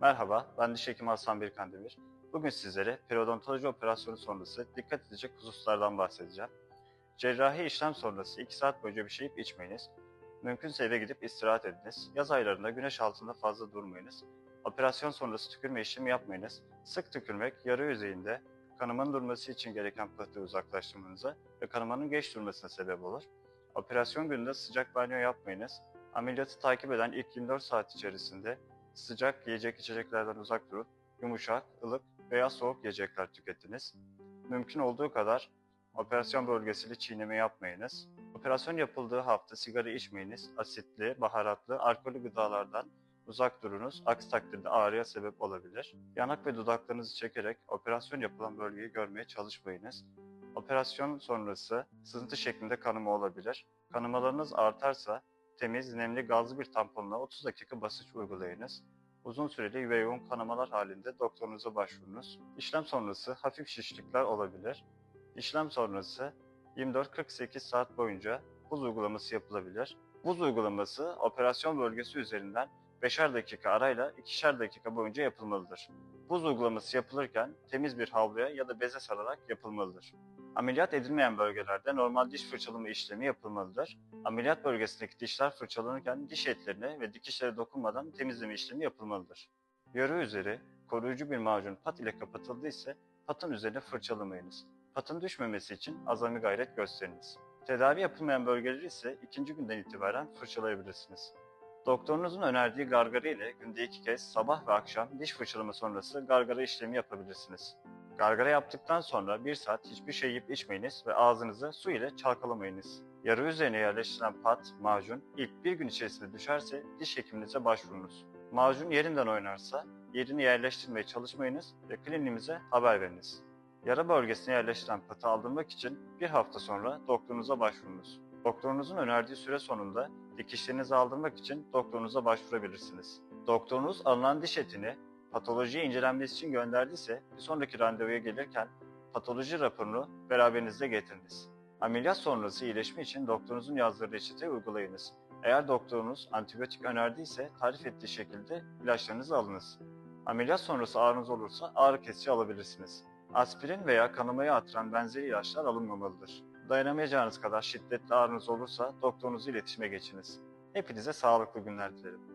Merhaba, ben diş hekimi Hasan Birkandemir. Bugün sizlere periodontoloji operasyonu sonrası dikkat edecek hususlardan bahsedeceğim. Cerrahi işlem sonrası 2 saat boyunca bir şey yiyip içmeyiniz. Mümkünse eve gidip istirahat ediniz. Yaz aylarında güneş altında fazla durmayınız. Operasyon sonrası tükürme işlemi yapmayınız. Sık tükürmek yarı yüzeyinde kanamanın durması için gereken pıhtığı uzaklaştırmanıza ve kanamanın geç durmasına sebep olur. Operasyon gününde sıcak banyo yapmayınız. Ameliyatı takip eden ilk 24 saat içerisinde sıcak yiyecek içeceklerden uzak durup yumuşak, ılık veya soğuk yiyecekler tüketiniz. Mümkün olduğu kadar operasyon bölgesiyle çiğneme yapmayınız. Operasyon yapıldığı hafta sigara içmeyiniz. Asitli, baharatlı, alkollü gıdalardan uzak durunuz. Aksi takdirde ağrıya sebep olabilir. Yanak ve dudaklarınızı çekerek operasyon yapılan bölgeyi görmeye çalışmayınız. Operasyon sonrası sızıntı şeklinde kanama olabilir. Kanamalarınız artarsa temiz, nemli, gazlı bir tamponla 30 dakika basınç uygulayınız. Uzun süreli ve yoğun kanamalar halinde doktorunuza başvurunuz. İşlem sonrası hafif şişlikler olabilir. İşlem sonrası 24-48 saat boyunca buz uygulaması yapılabilir. Buz uygulaması operasyon bölgesi üzerinden 5'er dakika arayla 2'şer dakika boyunca yapılmalıdır. Buz uygulaması yapılırken temiz bir havluya ya da beze sararak yapılmalıdır. Ameliyat edilmeyen bölgelerde normal diş fırçalama işlemi yapılmalıdır. Ameliyat bölgesindeki dişler fırçalanırken diş etlerine ve dikişlere dokunmadan temizleme işlemi yapılmalıdır. Yarı üzeri koruyucu bir macun pat ile kapatıldı ise patın üzerine fırçalamayınız. Patın düşmemesi için azami gayret gösteriniz. Tedavi yapılmayan bölgeleri ise ikinci günden itibaren fırçalayabilirsiniz. Doktorunuzun önerdiği gargara ile günde iki kez sabah ve akşam diş fırçalama sonrası gargara işlemi yapabilirsiniz. Gargara yaptıktan sonra bir saat hiçbir şey yiyip içmeyiniz ve ağzınızı su ile çalkalamayınız. Yarı üzerine yerleştirilen pat, macun ilk bir gün içerisinde düşerse diş hekiminize başvurunuz. Macun yerinden oynarsa yerini yerleştirmeye çalışmayınız ve kliniğimize haber veriniz. Yara bölgesine yerleştirilen patı aldırmak için bir hafta sonra doktorunuza başvurunuz. Doktorunuzun önerdiği süre sonunda dikişlerinizi aldırmak için doktorunuza başvurabilirsiniz. Doktorunuz alınan diş etini patolojiye incelenmesi için gönderdiyse bir sonraki randevuya gelirken patoloji raporunu beraberinizde getiriniz. Ameliyat sonrası iyileşme için doktorunuzun yazdığı reçeteyi uygulayınız. Eğer doktorunuz antibiyotik önerdiyse tarif ettiği şekilde ilaçlarınızı alınız. Ameliyat sonrası ağrınız olursa ağrı kesici alabilirsiniz. Aspirin veya kanamayı artıran benzeri ilaçlar alınmamalıdır. Dayanamayacağınız kadar şiddetli ağrınız olursa doktorunuzla iletişime geçiniz. Hepinize sağlıklı günler dilerim.